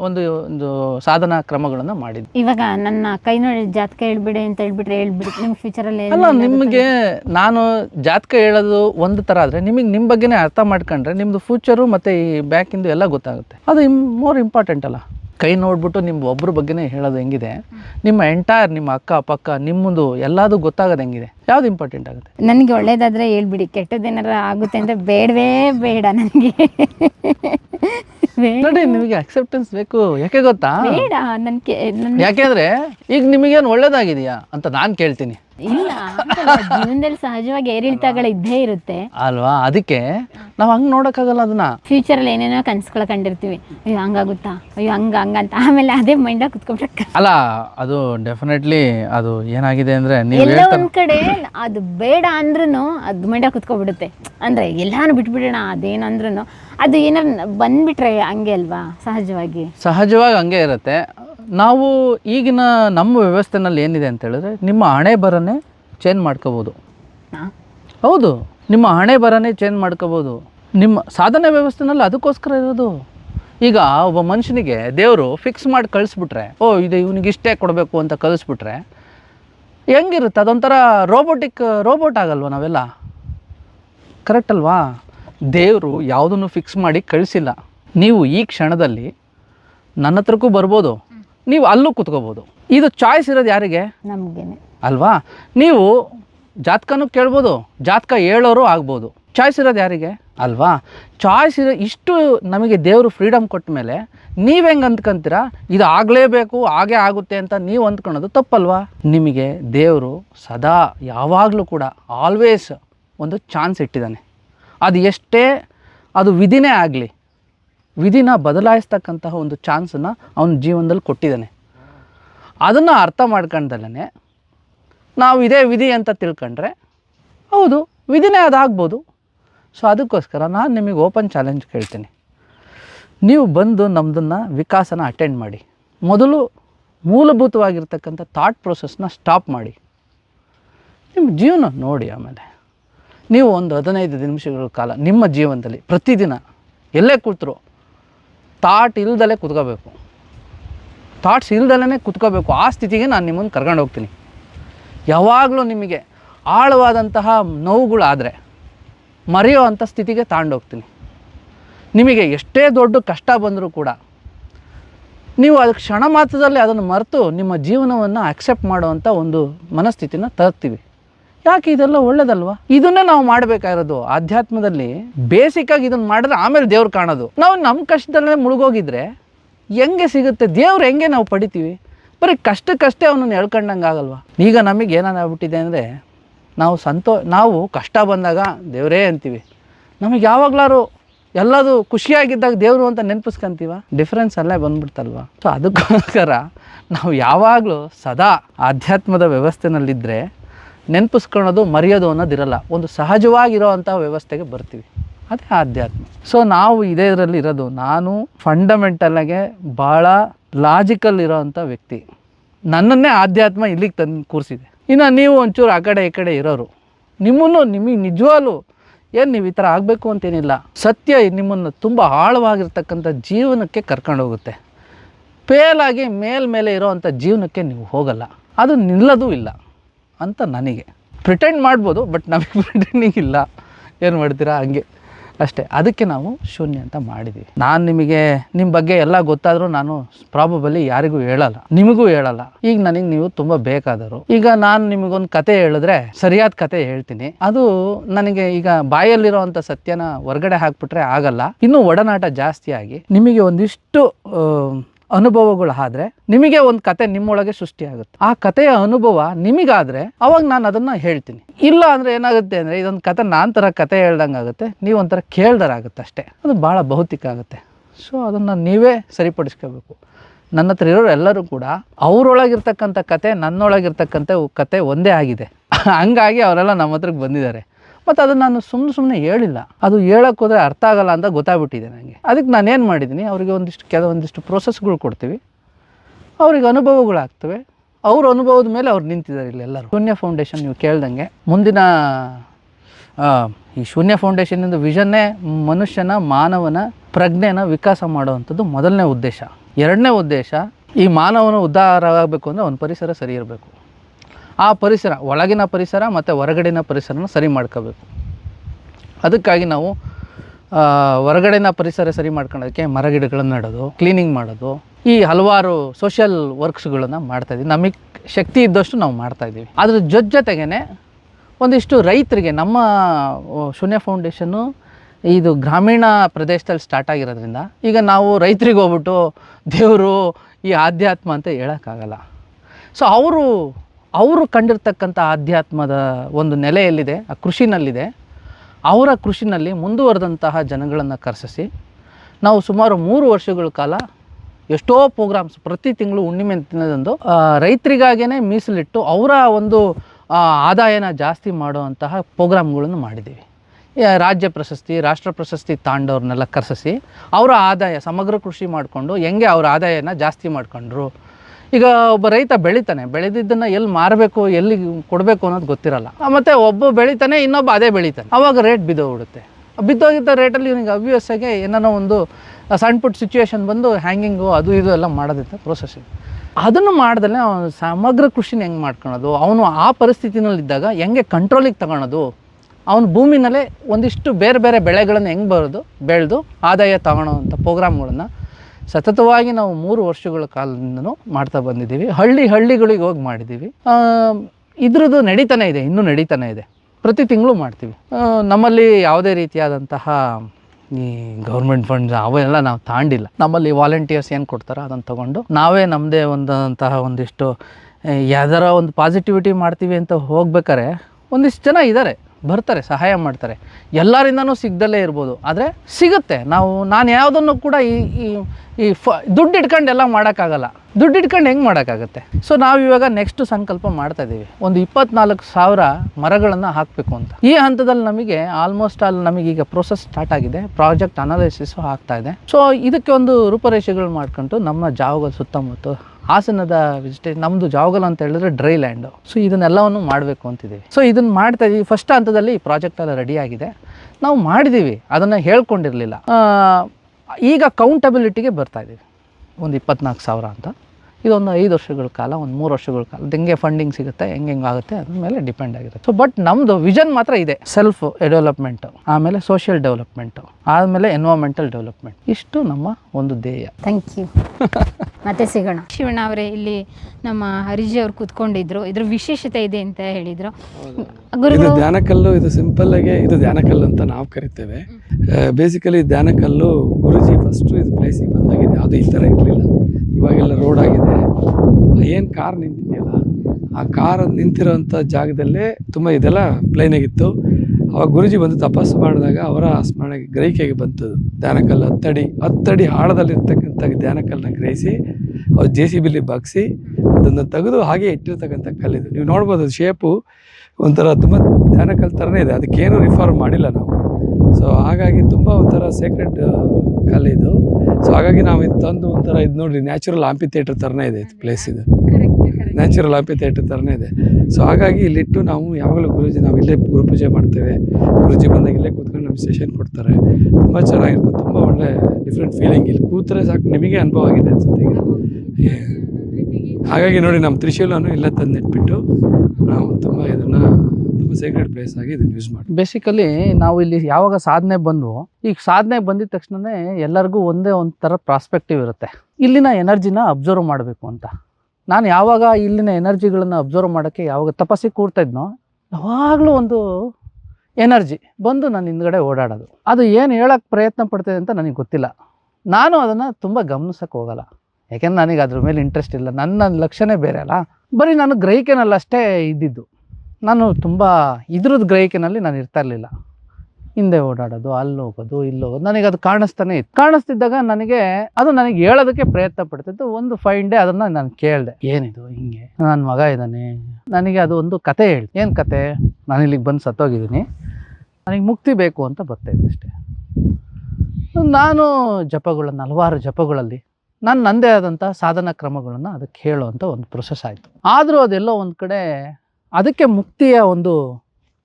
[SPEAKER 1] ಒಂದು ಒಂದು ಸಾಧನಾ ಕ್ರಮಗಳನ್ನು ಮಾಡಿದ್ವಿ.
[SPEAKER 2] ಇವಾಗ ನನ್ನ ಕೈ ನೋಡಿ ಜಾತಕ ಹೇಳ್ಬಿಡಿ ಅಂತ ಹೇಳ್ಬಿಟ್ರೆ ಹೇಳ್ಬಿಡಿ. ನಿಮ್ಮ ಫ್ಯೂಚರಲ್ಲಿ
[SPEAKER 1] ಅಲ್ಲ ನಿಮಗೆ ನಾನು ಜಾತಕ ಹೇಳೋದು ಒಂದು ಥರ ಆದರೆ ನಿಮಗೆ ನಿಮ್ಮ ಬಗ್ಗೆನೇ ಅರ್ಥ ಮಾಡ್ಕೊಂಡ್ರೆ ನಿಮ್ಮದು ಫ್ಯೂಚರು ಮತ್ತು ಈ ಬ್ಯಾಕಿಂದು ಎಲ್ಲ ಗೊತ್ತಾಗುತ್ತೆ. ಅದು ಮೋರ್ ಇಂಪಾರ್ಟೆಂಟ್ ಅಲ್ಲ. ಕೈ ನೋಡ್ಬಿಟ್ಟು ನಿಮ್ಮ ಒಬ್ಬರ ಬಗ್ಗೆನೇ ಹೇಳೋದು ಹೆಂಗಿದೆ? ನಿಮ್ಮ ಎಂಟೈರ್ ನಿಮ್ಮ ಅಕ್ಕ ಪಕ್ಕ ನಿಮ್ಮದು ಎಲ್ಲದೂ ಗೊತ್ತಾಗೋದು ಹೆಂಗಿದೆ? ಯಾವ್ದು ಇಂಪಾರ್ಟೆಂಟ್ ಆಗುತ್ತೆ?
[SPEAKER 2] ನನಗೆ ಒಳ್ಳೇದಾದ್ರೆ ಹೇಳ್ಬಿಡಿ ಕೆಟ್ಟದೇನಾರ ಆಗುತ್ತೆ ಅಂದ್ರೆ ಬೇಡವೇ ಬೇಡ ನನಗೆ.
[SPEAKER 1] ನೋಡಿ ನಿಮಗೆ ಅಕ್ಸೆಪ್ಟೆನ್ಸ್ ಬೇಕು. ಯಾಕೆ ಗೊತ್ತಾ?
[SPEAKER 2] ಬೇಡ ನನಗೆ ನನ್
[SPEAKER 1] ಯಾಕೆಂದ್ರೆ ಈಗ ನಿಮಗೇನು ಒಳ್ಳೇದಾಗಿದೆಯಾ ಅಂತ ನಾನು ಕೇಳ್ತೀನಿ.
[SPEAKER 2] ಇಲ್ಲ ಜೀವನದಲ್ಲಿ ಸಹಜವಾಗಿ ಏರಿಳಿತಗಳು ಇದ್ದೇ ಇರುತ್ತೆ.
[SPEAKER 1] ಅಲ್ವಾ? ಅದಕ್ಕೆ ನಾವು ಹಂಗೆ ನೋಡೋಕ್ಕಾಗಲ್ಲ ಅದನ್ನ.
[SPEAKER 2] ಫ್ಯೂಚರಲ್ಲಿ ಏನೇನೋ ಕನ್ಸುಗಳು ಕಂಡಿರ್ತೀವಿ ಅಯ್ಯೋ ಹಂಗಾಗುತ್ತಾ? ಅಯ್ಯೋ ಹಂಗ ಹಂಗಂತ ಆಮೇಲೆ ಅದೇ ಮೈಂಡ್ ಕುತ್ಕೊಬಿಟ್ರೆ
[SPEAKER 1] ಅಲ್ಲ ಅದು ಡೆಫಿನೆಟ್ಲಿ ಅದು ಏನಾಗಿದೆ ಅಂದ್ರೆ ನೀವು
[SPEAKER 2] ಎಲ್ಲ ಒಂದ್ ಕಡೆ ಅದು ಬೇಡ ಅಂದ್ರೂ ಅದು ಮಂಡ್ಯ ಕುತ್ಕೊಬಿಡುತ್ತೆ. ಅಂದ್ರೆ ಎಲ್ಲಾನು ಬಿಟ್ಬಿಡೋಣ ಅದೇನಂದ್ರೂ ಅದು ಏನಾರು ಬಂದ್ಬಿಟ್ರೆ ಹಂಗೆ ಅಲ್ವಾ ಸಹಜವಾಗಿ?
[SPEAKER 1] ಸಹಜವಾಗಿ ಹಂಗೆ ಇರುತ್ತೆ. ನಾವು ಈಗಿನ ನಮ್ಮ ವ್ಯವಸ್ಥೆನಲ್ಲಿ ಏನಿದೆ ಅಂತ ಹೇಳಿದ್ರೆ ನಿಮ್ಮ ಹಣೆ ಬರನೇ ಚೇಂಜ್ ಮಾಡ್ಕೋಬೋದು? ಹೌದು ನಿಮ್ಮ ಹಣೆ ಬರನೇ ಚೇಂಜ್ ಮಾಡ್ಕೋಬೋದು. ನಿಮ್ಮ ಸಾಧನೆ ವ್ಯವಸ್ಥೆನಲ್ಲಿ ಅದಕ್ಕೋಸ್ಕರ ಇರೋದು. ಈಗ ಒಬ್ಬ ಮನುಷ್ಯನಿಗೆ ದೇವರು ಫಿಕ್ಸ್ ಮಾಡಿ ಕಳಿಸ್ಬಿಟ್ರೆ ಓ ಇದು ಇವನಿಗೆ ಇಷ್ಟೇ ಕೊಡಬೇಕು ಅಂತ ಕಳಿಸ್ಬಿಟ್ರೆ ಹೆಂಗಿರುತ್ತೆ? ಅದೊಂಥರ ರೋಬೋಟಿಕ್ ರೋಬೋಟ್ ಆಗಲ್ವ ನಾವೆಲ್ಲ? ಕರೆಕ್ಟ್ ಅಲ್ವಾ? ದೇವರು ಯಾವುದನ್ನು ಫಿಕ್ಸ್ ಮಾಡಿ ಕಳಿಸಿಲ್ಲ. ನೀವು ಈ ಕ್ಷಣದಲ್ಲಿ ನನ್ನ ಹತ್ರಕ್ಕೂ ಬರ್ಬೋದು. ನೀವು ಅಲ್ಲೂ ಕುತ್ಕೋಬೋದು. ಇದು ಚಾಯ್ಸ್ ಇರೋದು ಯಾರಿಗೆ?
[SPEAKER 2] ನಮಗೇನೆ.
[SPEAKER 1] ಅಲ್ವಾ? ನೀವು ಜಾತಕನೂ ಕೇಳ್ಬೋದು ಜಾತಕ ಹೇಳೋರು ಆಗ್ಬೋದು. ಚಾಯ್ಸ್ ಇರೋದು ಯಾರಿಗೆ? ಅಲ್ವಾ? ಚಾಯ್ಸ್ ಇರೋ ಇಷ್ಟು ನಮಗೆ ದೇವರು ಫ್ರೀಡಮ್ ಕೊಟ್ಟ ಮೇಲೆ ನೀವು ಹೆಂಗೆ ಅಂದ್ಕೊಂತೀರ? ಇದು ಆಗಲೇಬೇಕು ಹಾಗೆ ಆಗುತ್ತೆ ಅಂತ ನೀವು ಅಂದ್ಕೊಳೋದು ತಪ್ಪಲ್ವಾ? ನಿಮಗೆ ದೇವರು ಸದಾ ಯಾವಾಗಲೂ ಕೂಡ ಆಲ್ವೇಸ್ ಒಂದು ಚಾನ್ಸ್ ಇಟ್ಟಿದ್ದಾನೆ. ಅದು ಎಷ್ಟೇ, ಅದು ವಿಧಿನೇ ಆಗಲಿ, ವಿಧಿನ ಬದಲಾಯಿಸ್ತಕ್ಕಂತಹ ಒಂದು ಚಾನ್ಸನ್ನು ಅವನ ಜೀವನದಲ್ಲಿ ಕೊಟ್ಟಿದ್ದಾನೆ. ಅದನ್ನು ಅರ್ಥ ಮಾಡ್ಕೊಂಡಲ್ಲೇ ನಾವು ಇದೇ ವಿಧಿ ಅಂತ ತಿಳ್ಕೊಂಡ್ರೆ ಹೌದು, ವಿಧಿನೇ ಅದಾಗ್ಬೋದು. ಸೊ ಅದಕ್ಕೋಸ್ಕರ ನಾನು ನಿಮಗೆ ಓಪನ್ ಚಾಲೆಂಜ್ ಕೇಳ್ತೀನಿ. ನೀವು ಬಂದು ನಮ್ಮದನ್ನು ವಿಕಾಸನ ಅಟೆಂಡ್ ಮಾಡಿ. ಮೊದಲು ಮೂಲಭೂತವಾಗಿರ್ತಕ್ಕಂಥ ಥಾಟ್ ಪ್ರೊಸೆಸ್ನ ಸ್ಟಾಪ್ ಮಾಡಿ. ನಿಮ್ಮ ಜೀವನ ನೋಡಿ ಆಮೇಲೆ. ನೀವು ಒಂದು ಹದಿನೈದು ನಿಮಿಷಗಳ ಕಾಲ ನಿಮ್ಮ ಜೀವನದಲ್ಲಿ ಪ್ರತಿದಿನ ಎಲ್ಲೇ ಕೂತರು ಥಾಟ್ ಇಲ್ದಲೇ ಕುತ್ಕೋಬೇಕು. ಥಾಟ್ಸ್ ಇಲ್ದಲೇ ಕುತ್ಕೋಬೇಕು. ಆ ಸ್ಥಿತಿಗೆ ನಾನು ನಿಮ್ಮನ್ನು ಕರ್ಕೊಂಡು ಹೋಗ್ತೀನಿ. ಯಾವಾಗಲೂ ನಿಮಗೆ ಆಳವಾದಂತಹ ನೋವುಗಳಾದರೆ ಮರೆಯೋ ಅಂಥ ಸ್ಥಿತಿಗೆ ತಗೊಂಡೋಗ್ತೀನಿ ನಿಮಗೆ ಎಷ್ಟೇ ದೊಡ್ಡ ಕಷ್ಟ ಬಂದರೂ ಕೂಡ ನೀವು ಅದು ಕ್ಷಣ ಮಾತ್ರದಲ್ಲಿ ಅದನ್ನು ಮರೆತು ನಿಮ್ಮ ಜೀವನವನ್ನು ಅಕ್ಸೆಪ್ಟ್ ಮಾಡುವಂಥ ಒಂದು ಮನಸ್ಥಿತಿನ ತರ್ತೀವಿ. ಯಾಕೆ ಇದೆಲ್ಲ ಒಳ್ಳೇದಲ್ವಾ? ಇದನ್ನೇ ನಾವು ಮಾಡಬೇಕಾಗಿರೋದು. ಆಧ್ಯಾತ್ಮದಲ್ಲಿ ಬೇಸಿಕ್ಕಾಗಿ ಇದನ್ನು ಮಾಡಿದ್ರೆ ಆಮೇಲೆ ದೇವ್ರು ಕಾಣೋದು. ನಾವು ನಮ್ಮ ಕಷ್ಟದಲ್ಲೇ ಮುಳುಗೋಗಿದ್ರೆ ಹೆಂಗೆ ಸಿಗುತ್ತೆ? ದೇವ್ರು ಹೆಂಗೆ ನಾವು ಪಡಿತೀವಿ? ಬರೀ ಕಷ್ಟಕ್ಕಷ್ಟೇ ಅವನನ್ನು ಹೇಳ್ಕೊಂಡಂಗೆ ಆಗಲ್ವಾ ಈಗ ನಮಗೆ ಏನಾಗ್ಬಿಟ್ಟಿದೆ ಅಂದರೆ ನಾವು ಸಂತೋ, ನಾವು ಕಷ್ಟ ಬಂದಾಗ ದೇವರೇ ಅಂತೀವಿ. ನಮಗೆ ಯಾವಾಗಲಾರು ಎಲ್ಲದು ಖುಷಿಯಾಗಿದ್ದಾಗ ದೇವರು ಅಂತ ನೆನಪಿಸ್ಕೊಂತೀವ? ಡಿಫ್ರೆನ್ಸ್ ಅಲ್ಲೇ ಬಂದ್ಬಿಡ್ತಲ್ವ? ಸೊ ಅದಕ್ಕೋಸ್ಕರ ನಾವು ಯಾವಾಗಲೂ ಸದಾ ಆಧ್ಯಾತ್ಮದ ವ್ಯವಸ್ಥೆನಲ್ಲಿದ್ದರೆ ನೆನಪಿಸ್ಕೊಳ್ಳೋದು ಮರೆಯೋದು ಅನ್ನೋದಿರಲ್ಲ ಒಂದು ಸಹಜವಾಗಿರೋ ಅಂಥ ವ್ಯವಸ್ಥೆಗೆ ಬರ್ತೀವಿ. ಅದೇ ಆಧ್ಯಾತ್ಮ. ಸೊ ನಾವು ಇದೇ ಇದರಲ್ಲಿ ಇರೋದು, ನಾನು ಫಂಡಮೆಂಟಲ್ಲಾಗೆ ಭಾಳ ಲಾಜಿಕಲ್ ಇರೋವಂಥ ವ್ಯಕ್ತಿ. ನನ್ನನ್ನೇ ಆಧ್ಯಾತ್ಮ ಇಲ್ಲಿಗೆ ತಂದು ಕೂರಿಸಿದೆ. ಇನ್ನು ನೀವು ಒಂಚೂರು ಆ ಕಡೆ ಈ ಕಡೆ ಇರೋರು. ನಿಮ್ಮನ್ನು ನಿಮಗೆ ನಿಜವಾಗ್ಲೂ ಏನು ನೀವು ಈ ಥರ ಆಗಬೇಕು ಅಂತೇನಿಲ್ಲ. ಸತ್ಯ ನಿಮ್ಮನ್ನು ತುಂಬ ಆಳವಾಗಿರ್ತಕ್ಕಂಥ ಜೀವನಕ್ಕೆ ಕರ್ಕೊಂಡು ಹೋಗುತ್ತೆ. ಪೇಲಾಗಿ ಮೇಲ್ಮೇಲೆ ಇರೋವಂಥ ಜೀವನಕ್ಕೆ ನೀವು ಹೋಗಲ್ಲ. ಅದು ನಿಲ್ಲದೂ ಇಲ್ಲ ಅಂತ ನನಗೆ. ಪ್ರಿಟೆಂಡ್ ಮಾಡ್ಬೋದು ಬಟ್ ನಮಗೆ ಪ್ರಿಟೆಂಡಿಂಗ್ ಇಲ್ಲ. ಏನು ಮಾಡ್ತೀರಾ? ಹಂಗೆ. ಅಷ್ಟೇ, ಅದಕ್ಕೆ ನಾವು ಶೂನ್ಯ ಅಂತ ಮಾಡಿದ್ದೀವಿ ನಾನು ನಿಮಗೆ ನಿಮ್ಮ ಬಗ್ಗೆ ಎಲ್ಲ ಗೊತ್ತಾದರೂ ನಾನು ಪ್ರಾಬಬಲಿ ಯಾರಿಗೂ ಹೇಳಲ್ಲ, ನಿಮಗೂ ಹೇಳಲ್ಲ. ಈಗ ನನಗೆ ನೀವು ತುಂಬ ಬೇಕಾದರು. ಈಗ ನಾನು ನಿಮಗೊಂದು ಕತೆ ಹೇಳಿದ್ರೆ ಸರಿಯಾದ ಕತೆ ಹೇಳ್ತೀನಿ. ಅದು ನನಗೆ ಈಗ ಬಾಯಲ್ಲಿರೋವಂಥ ಸತ್ಯನ ಹೊರಗಡೆ ಹಾಕ್ಬಿಟ್ರೆ ಆಗಲ್ಲ. ಇನ್ನೂ ಒಡನಾಟ ಜಾಸ್ತಿ ಆಗಿ ನಿಮಗೆ ಒಂದಿಷ್ಟು ಅನುಭವಗಳು ಆದ್ರೆ ನಿಮಗೆ ಒಂದು ಕತೆ ನಿಮ್ಮೊಳಗೆ ಸೃಷ್ಟಿಯಾಗುತ್ತೆ. ಆ ಕಥೆಯ ಅನುಭವ ನಿಮಗಾದ್ರೆ ಅವಾಗ ನಾನು ಅದನ್ನ ಹೇಳ್ತೀನಿ. ಇಲ್ಲ ಅಂದ್ರೆ ಏನಾಗುತ್ತೆ ಅಂದ್ರೆ ಇದೊಂದು ಕತೆ ನಾನ್ ಥರ ಕತೆ ಹೇಳ್ದಂಗೆ ಆಗುತ್ತೆ, ನೀವು ಒಂಥರ ಕೇಳ್ದಾರಾಗುತ್ತೆ ಅಷ್ಟೇ. ಅದು ಭಾಳ ಭೌತಿಕ ಆಗುತ್ತೆ. ಸೊ ಅದನ್ನು ನೀವೇ ಸರಿಪಡಿಸ್ಕೋಬೇಕು. ನನ್ನ ಹತ್ರ ಇರೋರು ಎಲ್ಲರೂ ಕೂಡ ಅವರೊಳಗಿರ್ತಕ್ಕಂಥ ಕತೆ ನನ್ನೊಳಗಿರ್ತಕ್ಕಂಥ ಕತೆ ಒಂದೇ ಆಗಿದೆ. ಹಂಗಾಗಿ ಅವರೆಲ್ಲ ನಮ್ಮ ಹತ್ರಕ್ಕೆ ಬಂದಿದ್ದಾರೆ. ಮತ್ತು ಅದನ್ನು ನಾನು ಸುಮ್ಮನೆ ಸುಮ್ಮನೆ ಹೇಳಿಲ್ಲ. ಅದು ಹೇಳಕ್ಕೆ ಹೋದರೆ ಅರ್ಥ ಆಗಲ್ಲ ಅಂತ ಗೊತ್ತಾಗ್ಬಿಟ್ಟಿದೆ ನನಗೆ ಅದಕ್ಕೆ ನಾನು ಏನು ಮಾಡಿದ್ದೀನಿ ಅವರಿಗೆ ಒಂದಿಷ್ಟು ಕೆಲವೊಂದಿಷ್ಟು ಪ್ರೋಸೆಸ್ಗಳು ಕೊಡ್ತೀವಿ. ಅವ್ರಿಗೆ ಅನುಭವಗಳಾಗ್ತವೆ. ಅವ್ರ ಅನುಭವದ ಮೇಲೆ ಅವ್ರು ನಿಂತಿದ್ದಾರೆ ಇಲ್ಲಿ ಎಲ್ಲರೂ. ಶೂನ್ಯ ಫೌಂಡೇಶನ್ ನೀವು ಕೇಳ್ದಂಗೆ. ಮುಂದಿನ ಈ ಶೂನ್ಯ ಫೌಂಡೇಶನಿಂದ ವಿಷನ್ನೇ ಮನುಷ್ಯನ, ಮಾನವನ, ಪ್ರಜ್ಞೆನ ವಿಕಾಸ ಮಾಡುವಂಥದ್ದು ಮೊದಲನೇ ಉದ್ದೇಶ. ಎರಡನೇ ಉದ್ದೇಶ, ಈ ಮಾನವನ ಉದ್ಧಾರ ಆಗಬೇಕು ಅಂದರೆ ಅವನ ಪರಿಸರ ಸರಿ ಇರಬೇಕು. ಆ ಪರಿಸರ, ಒಳಗಿನ ಪರಿಸರ ಮತ್ತು ಹೊರಗಡೆನ ಪರಿಸರನ ಸರಿ ಮಾಡ್ಕೋಬೇಕು. ಅದಕ್ಕಾಗಿ ನಾವು ಹೊರಗಡೆನ ಪರಿಸರ ಸರಿ ಮಾಡ್ಕೊಳ್ಳೋದಕ್ಕೆ ಮರಗಿಡಗಳನ್ನು ನೆಡೋದು ಕ್ಲೀನಿಂಗ್ ಮಾಡೋದು, ಈ ಹಲವಾರು ಸೋಷಿಯಲ್ ವರ್ಕ್ಸ್ಗಳನ್ನು ಮಾಡ್ತಾಯಿದ್ದೀವಿ ನಮಗೆ ಶಕ್ತಿ ಇದ್ದಷ್ಟು ನಾವು ಮಾಡ್ತಾಯಿದ್ದೀವಿ ಅದ್ರ ಜೊತೆ ಜೊತೆಗೇ ಒಂದಿಷ್ಟು ರೈತರಿಗೆ ನಮ್ಮ ಶೂನ್ಯ ಫೌಂಡೇಶನ್ನು ಇದು ಗ್ರಾಮೀಣ ಪ್ರದೇಶದಲ್ಲಿ ಸ್ಟಾರ್ಟ್ ಆಗಿರೋದ್ರಿಂದ ಈಗ ನಾವು ರೈತರಿಗೆ ಹೋಗ್ಬಿಟ್ಟು ದೇವರು ಈ ಆಧ್ಯಾತ್ಮ ಅಂತ ಹೇಳೋಕ್ಕಾಗಲ್ಲ. ಸೊ ಅವರು ಅವರು ಕಂಡಿರ್ತಕ್ಕಂಥ ಆಧ್ಯಾತ್ಮದ ಒಂದು ನೆಲೆಯಲ್ಲಿದೆ, ಆ ಕೃಷಿನಲ್ಲಿದೆ. ಅವರ ಕೃಷಿನಲ್ಲಿ ಮುಂದುವರೆದಂತಹ ಜನಗಳನ್ನು ಕರೆಸಿಸಿ. ನಾವು ಸುಮಾರು ಮೂರು ವರ್ಷಗಳ ಕಾಲ ಎಷ್ಟೋ ಪ್ರೋಗ್ರಾಮ್ಸ್ ಪ್ರತಿ ತಿಂಗಳು ಹುಣ್ಣಿಮೆ ದಿನದಂದು ರೈತರಿಗಾಗಿಯೇ ರೈತರಿಗಾಗೇ ಮೀಸಲಿಟ್ಟು ಅವರ ಒಂದು ಆದಾಯನ ಜಾಸ್ತಿ ಮಾಡುವಂತಹ ಪ್ರೋಗ್ರಾಮ್ಗಳನ್ನು ಮಾಡಿದ್ದೀವಿ. ರಾಜ್ಯ ಪ್ರಶಸ್ತಿ, ರಾಷ್ಟ್ರ ಪ್ರಶಸ್ತಿ ತಾಂಡವ್ರನ್ನೆಲ್ಲ ಕರೆಸಿಸಿ, ಅವರ ಆದಾಯ, ಸಮಗ್ರ ಕೃಷಿ ಮಾಡಿಕೊಂಡು ಹೆಂಗೆ ಅವರ ಆದಾಯನ ಜಾಸ್ತಿ ಮಾಡ್ಕೊಂಡ್ರು ಈಗ ಒಬ್ಬ ರೈತ ಬೆಳಿತಾನೆ, ಬೆಳೆದಿದ್ದನ್ನು ಎಲ್ಲಿ ಮಾರಬೇಕು, ಎಲ್ಲಿ ಕೊಡಬೇಕು ಅನ್ನೋದು ಗೊತ್ತಿರಲ್ಲ. ಮತ್ತು ಒಬ್ಬ ಬೆಳಿತಾನೆ, ಇನ್ನೊಬ್ಬ ಅದೇ ಬೆಳಿತಾನೆ. ಅವಾಗ ರೇಟ್ ಬಿದ್ದೋಗ್ಬಿಡುತ್ತೆ. ಬಿದ್ದೋಗಿದ್ದ ರೇಟಲ್ಲಿ ಇವನಿಗೆ ಆಗಿ ಏನಾನೋ ಒಂದು ಸಣ್ಣ ಪುಟ್ಟ ಸಿಚುವೇಶನ್ ಬಂದು ಹ್ಯಾಂಗಿಂಗು ಅದು ಇದು ಎಲ್ಲ ಮಾಡೋದಿತ್ತು ಪ್ರೋಸೆಸ್ ಅದನ್ನು ಮಾಡ್ದಲೇ ಅವನು ಸಮಗ್ರ ಕೃಷಿನ ಹೆಂಗೆ ಮಾಡ್ಕೊಳೋದು, ಅವನು ಆ ಪರಿಸ್ಥಿತಿನಲ್ಲಿದ್ದಾಗ ಹೆಂಗೆ ಕಂಟ್ರೋಲಿಗೆ ತಗೊಳೋದು, ಅವನು ಭೂಮಿನಲ್ಲೇ ಒಂದಿಷ್ಟು ಬೇರೆ ಬೇರೆ ಬೆಳೆಗಳನ್ನು ಹೆಂಗೆ ಬರೋದು, ಬೆಳೆದು ಆದಾಯ ತಗೊಳ್ಳೋವಂಥ ಪ್ರೋಗ್ರಾಮ್ಗಳನ್ನು ಸತತವಾಗಿ ನಾವು ಮೂರು ವರ್ಷಗಳ ಕಾಲದಿಂದನೂ ಮಾಡ್ತಾ ಬಂದಿದ್ದೀವಿ. ಹಳ್ಳಿ ಹಳ್ಳಿಗಳಿಗೆ ಹೋಗಿ ಮಾಡಿದ್ದೀವಿ. ಇದ್ರದ್ದು ನಡೀತಾನೆ ಇದೆ, ಇನ್ನೂ ನಡೀತಾನೆ ಇದೆ. ಪ್ರತಿ ತಿಂಗಳು ಮಾಡ್ತೀವಿ. ನಮ್ಮಲ್ಲಿ ಯಾವುದೇ ರೀತಿಯಾದಂತಹ ಈ ಗೌರ್ಮೆಂಟ್ ಫಂಡ್ಸ್ ಅವೆಲ್ಲ ನಾವು ತಾಂಡಿಲ್ಲ. ನಮ್ಮಲ್ಲಿ ವಾಲಂಟಿಯರ್ಸ್ ಏನು ಕೊಡ್ತಾರೋ ಅದನ್ನು ತಗೊಂಡು ನಾವೇ ನಮ್ಮದೇ ಒಂದಂತಹ ಒಂದಿಷ್ಟು ಯಾವ್ದಾರ ಒಂದು ಪಾಸಿಟಿವಿಟಿ ಮಾಡ್ತೀವಿ ಅಂತ ಹೋಗ್ಬೇಕಾರೆ ಒಂದಿಷ್ಟು ಜನ ಇದ್ದಾರೆ ಬರ್ತಾರೆ, ಸಹಾಯ ಮಾಡ್ತಾರೆ. ಎಲ್ಲರಿಂದನೂ ಸಿಗ್ದಲ್ಲೇ ಇರ್ಬೋದು. ಆದರೆ ಸಿಗುತ್ತೆ. ನಾವು, ನಾನು ಯಾವುದನ್ನು ಕೂಡ ಈ ಈ ಈ ಫ, ದುಡ್ಡು ಇಟ್ಕೊಂಡು ಎಲ್ಲ ಮಾಡೋಕ್ಕಾಗಲ್ಲ. ದುಡ್ಡು ಇಟ್ಕೊಂಡು ಹೆಂಗೆ ಮಾಡೋಕ್ಕಾಗುತ್ತೆ? ಸೊ ನಾವು ಇವಾಗ ನೆಕ್ಸ್ಟ್ ಸಂಕಲ್ಪ ಮಾಡ್ತಾ ಇದ್ದೀವಿ ಒಂದು ಇಪ್ಪತ್ನಾಲ್ಕು ಸಾವಿರ ಮರಗಳನ್ನು ಹಾಕಬೇಕು ಅಂತ. ಈ ಹಂತದಲ್ಲಿ ನಮಗೆ ಆಲ್ಮೋಸ್ಟ್ ಆಲ್ ನಮಗೀಗ ಪ್ರೋಸೆಸ್ ಸ್ಟಾರ್ಟ್ ಆಗಿದೆ. ಪ್ರಾಜೆಕ್ಟ್ ಅನಾಲಿಸಿಸು ಆಗ್ತಾ ಇದೆ. ಸೊ ಇದಕ್ಕೆ ಒಂದು ರೂಪರೇಷೆಗಳು ಮಾಡ್ಕೊಂಡು ನಮ್ಮ ಜಾವಗಳ ಸುತ್ತಮುತ್ತ ಹಾಸನದ ವಿಜಿಟೇ ನಮ್ಮದು ಜಾವಗಲ್ ಅಂತ ಹೇಳಿದ್ರೆ ಡ್ರೈ ಲ್ಯಾಂಡು ಸೊ ಇದನ್ನೆಲ್ಲವನ್ನು ಮಾಡಬೇಕು ಅಂತಿದ್ದೀವಿ. ಸೊ ಇದನ್ನು ಮಾಡ್ತಾ ಇದ್ದೀವಿ ಫಸ್ಟ್ ಹಂತದಲ್ಲಿ ಈ ಪ್ರಾಜೆಕ್ಟ್ ಎಲ್ಲ ರೆಡಿ ಆಗಿದೆ. ನಾವು ಮಾಡಿದ್ದೀವಿ. ಅದನ್ನು ಹೇಳ್ಕೊಂಡಿರಲಿಲ್ಲ. ಈಗ ಕೌಂಟಬಿಲಿಟಿಗೆ ಬರ್ತಾ ಇದ್ದೀವಿ ಒಂದು ಇಪ್ಪತ್ನಾಲ್ಕು ಸಾವಿರ ಅಂತ. ಇದೊಂದು ಐದು ವರ್ಷಗಳ ಕಾಲ ಒಂದು ಮೂರು ವರ್ಷಗಳ ಕಾಲ. ಹೆಂಗೆ ಫಂಡಿಂಗ್ ಸಿಗುತ್ತೆ ಹೆಂಗೆ ಹೆಂಗೆ ಆಗುತ್ತೆ ಅದ್ರ ಮೇಲೆ ಡಿಪೆಂಡ್ ಆಗಿರುತ್ತೆ. ಸೊ ಬಟ್ ನಮ್ಮದು ವಿಷನ್ ಮಾತ್ರ ಇದೆ. ಸೆಲ್ಫ್ ಡೆವಲಪ್ಮೆಂಟು ಆಮೇಲೆ ಸೋಷಿಯಲ್ ಡೆವಲಪ್ಮೆಂಟು ಆಮೇಲೆ ಎನ್ವೈರ್ಮೆಂಟಲ್ ಡೆವಲಪ್ಮೆಂಟ್ ಇಷ್ಟು ನಮ್ಮ ಒಂದು ಧ್ಯೇಯ.
[SPEAKER 2] ಥ್ಯಾಂಕ್ ಯು ಮತ್ತೆ ಸಿಗೋಣ. ಶಿವಣ್ಣ ಅವರೇ ಇಲ್ಲಿ ನಮ್ಮ ಹರಿಜಿ ಅವ್ರು ಕೂತ್ಕೊಂಡಿದ್ರು. ಇದ್ರ ವಿಶೇಷತೆ ಇದೆ ಅಂತ ಹೇಳಿದ್ರು.
[SPEAKER 3] ಇದು
[SPEAKER 2] ಗುರುಗಳು
[SPEAKER 3] ಧ್ಯಾನಕಲ್ಲು ಇದು ಸಿಂಪಲ್ ಆಗಿ ಇದು ಧ್ಯಾನಕಲ್ಲು ಅಂತ ನಾವು ಕರಿತೇವೆ. ಬೇಸಿಕಲಿ ಧ್ಯಾನಕಲ್ಲು ಗುರುಜಿ ಫಸ್ಟ್ ಇದು ಪ್ಲೇಸಿಗೆ ಬಂದಾಗಿದೆ ಅದು ಈ ಥರ ಇರಲಿಲ್ಲ. ಇವಾಗೆಲ್ಲ ರೋಡ್ ಆಗಿದೆ. ಏನು ಕಾರ್ ನಿಂತಿದೆಯಲ್ಲ, ಆ ಕಾರ್ ನಿಂತಿರೋಂಥ ಜಾಗದಲ್ಲೇ ತುಂಬ ಇದೆಲ್ಲ ಪ್ಲೇನ್ ಆಗಿತ್ತು. ಅವಾಗ ಗುರುಜಿ ಬಂದು ತಪಸ್ಸು ಮಾಡಿದಾಗ ಅವರ ಸ್ಮರಣೆಗೆ ಗ್ರಹಿಕೆಗೆ ಬಂತು ಧ್ಯಾನಕಲ್ಲು ಹತ್ತಡಿ ಹತ್ತಡಿ ಆಳದಲ್ಲಿರ್ತಕ್ಕಂಥ ಧ್ಯಾನಕಲ್ಲನ್ನ ಗ್ರಹಿಸಿ ಅವ್ರು ಜೆ ಸಿ ಬಿಲಿ ಬಗ್ಸಿ ಅದನ್ನು ತೆಗೆದು ಹಾಗೆ ಇಟ್ಟಿರ್ತಕ್ಕಂಥ ಕಲ್ಲಿದೆ. ನೀವು ನೋಡ್ಬೋದು ಶೇಪು ಒಂಥರ ತುಂಬ ಧ್ಯಾನಕಲ್ ಥರನೇ ಇದೆ. ಅದಕ್ಕೇನು ರಿಫಾರ್ಮ್ ಮಾಡಿಲ್ಲ ನಾವು. ಸೊ ಹಾಗಾಗಿ ತುಂಬ ಒಂಥರ ಸೇಕ್ರೆಡ್ ಇದು. ಸೊ ಹಾಗಾಗಿ ನಾವು ಇದು ತಂದು ಒಂಥರ ಇದು ನೋಡ್ರಿ ನ್ಯಾಚುರಲ್ ಆಂಪಿ ಥಿಯೇಟರ್ ಥರನೇ ಇದೆ ಪ್ಲೇಸ್ ಇದು. ನ್ಯಾಚುರಲ್ ಆಂಪಿ ಥಿಯೇಟರ್ ಥರನೇ ಇದೆ. ಸೊ ಹಾಗಾಗಿ ಇಲ್ಲಿಟ್ಟು ನಾವು ಯಾವಾಗಲೂ ಗುರುಜಿ ನಾವು ಇಲ್ಲೇ ಗುರು ಪೂಜೆ ಮಾಡ್ತೇವೆ. ಗುರುಜಿ ಬಂದಾಗ ಇಲ್ಲೇ ಕೂತ್ಕೊಂಡು ನಮ್ಗೆ ಸೆಷನ್ ಕೊಡ್ತಾರೆ. ತುಂಬ ಚೆನ್ನಾಗಿರ್ತದೆ ತುಂಬ ಒಳ್ಳೆ ಡಿಫ್ರೆಂಟ್ ಫೀಲಿಂಗ್ ಇಲ್ಲಿ ಕೂತ್ರೆ ಸಾಕು ನಿಮಗೆ ಅನುಭವ ಆಗಿದೆ ಅನ್ಸುತ್ತೆ ಈಗ. ಹಾಗಾಗಿ ನೋಡಿ ನಮ್ಮ ತ್ರಿಶೂಲನು ಇಲ್ಲೇ ತಂದು ಇಟ್ಬಿಟ್ಟು ನಾವು ತುಂಬ ಇದನ್ನು ಸೇಕ್ರೆಡ್ ಪ್ಲೇಸ್ ಆಗಿ ಇದನ್ನು ಯೂಸ್ ಮಾಡಿ
[SPEAKER 1] ಬೇಸಿಕಲಿ ನಾವು ಇಲ್ಲಿ ಯಾವಾಗ ಸಾಧನೆ ಬಂದ್ವು, ಈಗ ಸಾಧನೆ ಬಂದಿದ ತಕ್ಷಣನೇ ಎಲ್ಲರಿಗೂ ಒಂದೇ ಒಂಥರ ಪ್ರಾಸ್ಪೆಕ್ಟಿವ್ ಇರುತ್ತೆ. ಇಲ್ಲಿನ ಎನರ್ಜಿನ ಅಬ್ಸರ್ವ್ ಮಾಡಬೇಕು ಅಂತ. ನಾನು ಯಾವಾಗ ಇಲ್ಲಿನ ಎನರ್ಜಿಗಳನ್ನು ಅಬ್ಸರ್ವ್ ಮಾಡೋಕ್ಕೆ ಯಾವಾಗ ತಪಸ್ಸಿಗೆ ಕೂರ್ತಾ ಇದ್ನೋ, ಯಾವಾಗಲೂ ಒಂದು ಎನರ್ಜಿ ಬಂದು ನನ್ನ ಹಿಂದ್ಗಡೆ ಓಡಾಡೋದು. ಅದು ಏನು ಹೇಳೋಕ್ಕೆ ಪ್ರಯತ್ನ ಪಡ್ತಿದೆ ಅಂತ ನನಗೆ ಗೊತ್ತಿಲ್ಲ. ನಾನು ಅದನ್ನು ತುಂಬ ಗಮನಿಸೋಕೆ ಹೋಗಲ್ಲ. ಯಾಕೆಂದ್ರೆ ನನಗೆ ಅದ್ರ ಮೇಲೆ ಇಂಟ್ರೆಸ್ಟ್ ಇಲ್ಲ. ನನ್ನ ಲಕ್ಷ್ಯನೇ ಬೇರೆ ಅಲ್ಲ. ಬರೀ ನಾನು ಗ್ರಹಿಕೆನಲ್ಲಿ ಅಷ್ಟೇ ಇದ್ದಿದ್ದು. ನಾನು ತುಂಬ ಇದ್ರದ್ದು ಗ್ರಹಿಕೆನಲ್ಲಿ ನಾನು ಇರ್ತಾ ಇರಲಿಲ್ಲ. ಹಿಂದೆ ಓಡಾಡೋದು, ಅಲ್ಲಿ ಹೋಗೋದು, ಇಲ್ಲಿ ಹೋಗೋದು, ನನಗೆ ಅದು ಕಾಣಿಸ್ತಾನೆ ಇತ್ತು. ಕಾಣಿಸ್ತಿದ್ದಾಗ ನನಗೆ, ಅದು ನನಗೆ ಹೇಳೋದಕ್ಕೆ ಪ್ರಯತ್ನ ಪಡ್ತಿತ್ತು. ಒಂದು ಫೈವ್ ಡೇ ಅದನ್ನು ನಾನು ಕೇಳಿದೆ, ಏನಿದು ಹಿಂಗೆ? ನನ್ನ ಮಗ ಇದ್ದಾನೆ. ನನಗೆ ಅದು ಒಂದು ಕತೆ ಹೇಳಿ ಏನು ಕತೆ? ನಾನು ಇಲ್ಲಿಗೆ ಬಂದು ಸತ್ತೋಗಿದ್ದೀನಿ. ನನಗೆ ಮುಕ್ತಿ ಬೇಕು ಅಂತ ಬರ್ತಾಯಿದ್ದೆ ಅಷ್ಟೇ. ನಾನು ಜಪಗಳನ್ನು ಹಲವಾರು ಜಪಗಳಲ್ಲಿ, ನಾನು ನನ್ನದೇ ಆದಂಥ ಸಾಧನ ಕ್ರಮಗಳನ್ನು ಅದಕ್ಕೆ ಹೇಳುವಂಥ ಒಂದು ಪ್ರೊಸೆಸ್ ಆಯಿತು. ಆದರೂ ಅದೆಲ್ಲೋ ಒಂದು ಕಡೆ ಅದಕ್ಕೆ ಮುಕ್ತಿಯ ಒಂದು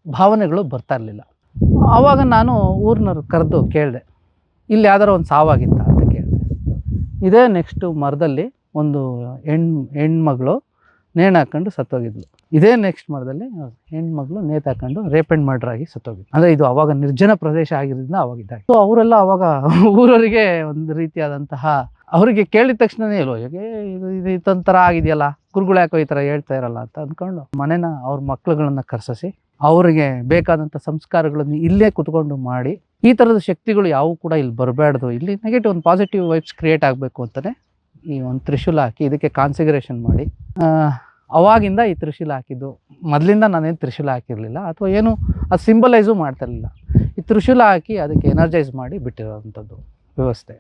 [SPEAKER 1] ಭಾವನೆಗಳು ಬರ್ತಾ ಇರಲಿಲ್ಲ. ಆವಾಗ ನಾನು ಊರಿನವ್ರು ಕರೆದು ಕೇಳಿದೆ, ಇಲ್ಲಿ ಯಾವ್ದಾರು ಒಂದು ಸಾವಾಗಿತ್ತ? ಅಂತ ಕೇಳಿದೆ. ಇದೇ ನೆಕ್ಸ್ಟು ಮರದಲ್ಲಿ ಒಂದು ಹೆಣ್ಣು ಹೆಣ್ಮಗಳು ನೇಣು ಹಾಕೊಂಡು ಸತ್ತೋಗಿದ್ಲು. ಇದೇ ನೆಕ್ಸ್ಟ್ ಮರದಲ್ಲಿ ಹೆಣ್ಮಗಳು ನೇತು ಹಾಕೊಂಡು ರೇಪ್ ಆ್ಯಂಡ್ ಮರ್ಡರ್ ಆಗಿ ಸತ್ತೋಗಿದ್ಲು. ಅಂದರೆ ಇದು ಆವಾಗ ನಿರ್ಜನ ಪ್ರದೇಶ ಆಗಿರೋದ್ರಿಂದ ಅವಾಗ ಸೊ ಅವರೆಲ್ಲ ಅವಾಗ ಊರವರಿಗೆ ಒಂದು ರೀತಿಯಾದಂತಹ ಅವರಿಗೆ ಕೇಳಿದ ತಕ್ಷಣನೇ ಹೇಗೆ ಇದು ಇದು ಇದೊಂಥರ ಆಗಿದೆಯಲ್ಲ, ಗುರುಗಳು ಯಾಕೋ ಈ ಥರ ಹೇಳ್ತಾ ಇರಲ್ಲ? ಅಂತ ಅಂದ್ಕೊಂಡು ಮನೆನ ಅವ್ರ ಮಕ್ಳುಗಳನ್ನ ಕರ್ಸಿಸಿ, ಅವರಿಗೆ ಬೇಕಾದಂಥ ಸಂಸ್ಕಾರಗಳನ್ನು ಇಲ್ಲೇ ಕುತ್ಕೊಂಡು ಮಾಡಿ, ಈ ಥರದ ಶಕ್ತಿಗಳು ಯಾವೂ ಕೂಡ ಇಲ್ಲಿ ಬರಬಾರ್ದು ಇಲ್ಲಿ ನೆಗೆಟಿವ್ ಒಂದು ಪಾಸಿಟಿವ್ ವೈಬ್ಸ್ ಕ್ರಿಯೇಟ್ ಆಗಬೇಕು ಅಂತಲೇ ಈ ಒಂದು ತ್ರಿಶೂಲ ಹಾಕಿ ಇದಕ್ಕೆ ಕಾನ್ಸಿಗರೇಷನ್ ಮಾಡಿ. ಅವಾಗಿಂದ ಈ ತ್ರಿಶೂಲ ಹಾಕಿದ್ದು, ಮೊದಲಿಂದ ನಾನೇನು ತ್ರಿಶೂಲ ಹಾಕಿರಲಿಲ್ಲ, ಅಥವಾ ಏನು, ಅದು ಸಿಂಬಲೈಸು ಮಾಡ್ತಿರಲಿಲ್ಲ ಈ ತ್ರಿಶೂಲ ಹಾಕಿ ಅದಕ್ಕೆ ಎನರ್ಜೈಸ್ ಮಾಡಿ ಬಿಟ್ಟಿರೋವಂಥದ್ದು ವ್ಯವಸ್ಥೆ.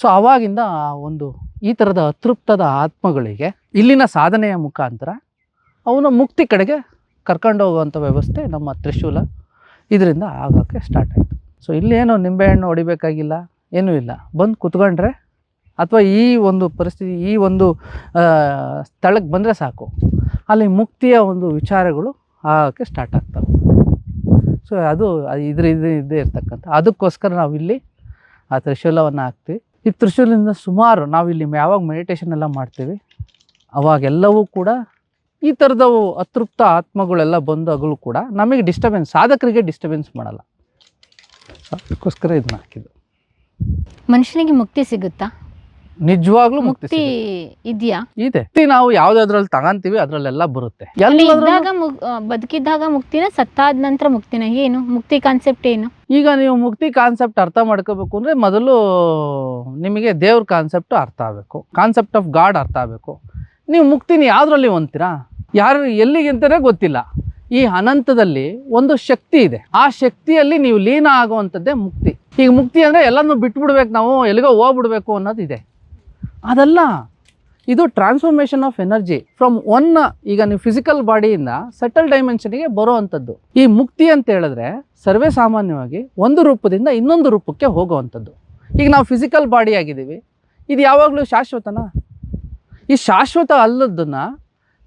[SPEAKER 1] ಸೊ ಅವಾಗಿಂದ ಆ ಒಂದು ಈ ಥರದ ಅತೃಪ್ತದ ಆತ್ಮಗಳಿಗೆ ಇಲ್ಲಿನ ಸಾಧನೆಯ ಮುಖಾಂತರ ಅವನ ಮುಕ್ತಿ ಕಡೆಗೆ ಕರ್ಕೊಂಡು ಹೋಗುವಂಥ ವ್ಯವಸ್ಥೆ ನಮ್ಮ ತ್ರಿಶೂಲ ಇದರಿಂದ ಆಗೋಕ್ಕೆ ಸ್ಟಾರ್ಟ್ ಆಯಿತು. ಸೊ ಇಲ್ಲೇನು ನಿಂಬೆಹಣ್ಣು ಹೊಡಿಬೇಕಾಗಿಲ್ಲ, ಏನೂ ಇಲ್ಲ. ಬಂದು ಕುತ್ಕೊಂಡ್ರೆ ಅಥವಾ ಈ ಒಂದು ಪರಿಸ್ಥಿತಿ, ಈ ಒಂದು ಸ್ಥಳಕ್ಕೆ ಬಂದರೆ ಸಾಕು. ಅಲ್ಲಿ ಮುಕ್ತಿಯ ಒಂದು ವಿಚಾರಗಳು ಆಗೋಕ್ಕೆ ಸ್ಟಾರ್ಟ್ ಆಗ್ತವೆ. ಸೊ ಅದು ಇದ್ರ ಇದು ಇದೇ ಇರ್ತಕ್ಕಂಥ, ಅದಕ್ಕೋಸ್ಕರ ನಾವು ಇಲ್ಲಿ ಆ ತ್ರಿಶೂಲವನ್ನು ಹಾಕ್ತೀವಿ. ಈ ತ್ರಿಶೂಲಿಂದ ಸುಮಾರು ನಾವು ಇಲ್ಲಿ ಯಾವಾಗ ಮೆಡಿಟೇಷನ್ ಎಲ್ಲ ಮಾಡ್ತೀವಿ, ಅವಾಗೆಲ್ಲವೂ ಕೂಡ ಈ ಥರದವು ಅತೃಪ್ತ ಆತ್ಮಗಳೆಲ್ಲ ಬಂದಾಗಲೂ ಕೂಡ ನಮಗೆ ಡಿಸ್ಟರ್ಬೆನ್ಸ್ ಸಾಧಕರಿಗೆ ಡಿಸ್ಟರ್ಬೆನ್ಸ್ ಮಾಡಲ್ಲ. ಅದಕ್ಕೋಸ್ಕರ ಇದನ್ನ ಹಾಕಿದ್ದು.
[SPEAKER 2] ಮನುಷ್ಯನಿಗೆ ಮುಕ್ತಿ ಸಿಗುತ್ತಾ?
[SPEAKER 1] ನಿಜವಾಗ್ಲೂ ಮುಕ್ತಿ.
[SPEAKER 2] ಇದೆಯಾ?
[SPEAKER 1] ಇದೆ. ಮುಕ್ತಿ ನಾವು ಯಾವ್ದಾದ್ರಲ್ಲಿ ತಗಂತೀವಿ ಅದ್ರಲ್ಲೆಲ್ಲ ಬರುತ್ತೆ.
[SPEAKER 2] ಅಲ್ಲಿ
[SPEAKER 1] ಎಲ್ಲಾದ್ರೂ
[SPEAKER 2] ಇದ್ದಾಗ ಮುಗ್- ಆ, ಬದುಕಿದ್ದಾಗ ಮುಕ್ತಿನ ಸತ್ತಾದ ನಂತರ ಮುಕ್ತಿನ ಏನು? ಮುಕ್ತಿ ಕಾನ್ಸೆಪ್ಟ್ ಏನು?
[SPEAKER 1] ಈಗ ನೀವು ಮುಕ್ತಿ ಕಾನ್ಸೆಪ್ಟ್ ಅರ್ಥ ಮಾಡ್ಕೋಬೇಕು ಅಂದ್ರೆ ಮೊದಲು ನಿಮಗೆ ದೇವ್ರ ಕಾನ್ಸೆಪ್ಟ್ ಅರ್ಥ ಆಗಬೇಕು. ಕಾನ್ಸೆಪ್ಟ್ ಆಫ್ ಗಾಡ್ ಅರ್ಥ ಆಗಬೇಕು. ನೀವು ಮುಕ್ತಿನ ಯಾವ್ದ್ರಲ್ಲಿ ಹೊಂತೀರಾ ಯಾರು ಎಲ್ಲಿಗೆ ಅಂತಾನೆ ಗೊತ್ತಿಲ್ಲ. ಈ ಅನಂತದಲ್ಲಿ ಒಂದು ಶಕ್ತಿ ಇದೆ. ಆ ಶಕ್ತಿಯಲ್ಲಿ ನೀವು ಲೀನ ಆಗುವಂಥದ್ದೇ ಮುಕ್ತಿ. ಈಗ ಮುಕ್ತಿ ಅಂದ್ರೆ ಎಲ್ಲನೂ ಬಿಟ್ಬಿಡ್ಬೇಕು ನಾವು ಎಲ್ಲಿಗೋ ಹೋಗ್ಬಿಡ್ಬೇಕು ಅನ್ನೋದು ಇದೆ ಅದಲ್ಲ. ಇದು transformation of energy from one ಈಗ ನೀವು ಫಿಸಿಕಲ್ ಬಾಡಿಯಿಂದ ಸೆಟಲ್ ಡೈಮೆನ್ಷನ್ಗೆ ಬರೋ ಅಂಥದ್ದು ಈ ಮುಕ್ತಿ ಅಂತ ಹೇಳಿದ್ರೆ ಸರ್ವೇ ಸಾಮಾನ್ಯವಾಗಿ ಒಂದು ರೂಪದಿಂದ ಇನ್ನೊಂದು ರೂಪಕ್ಕೆ ಹೋಗುವಂಥದ್ದು. ಈಗ ನಾವು ಫಿಸಿಕಲ್ ಬಾಡಿ ಆಗಿದ್ದೀವಿ. ಇದು ಯಾವಾಗಲೂ ಶಾಶ್ವತನಾ? ಈ ಶಾಶ್ವತ ಅಲ್ಲದನ್ನ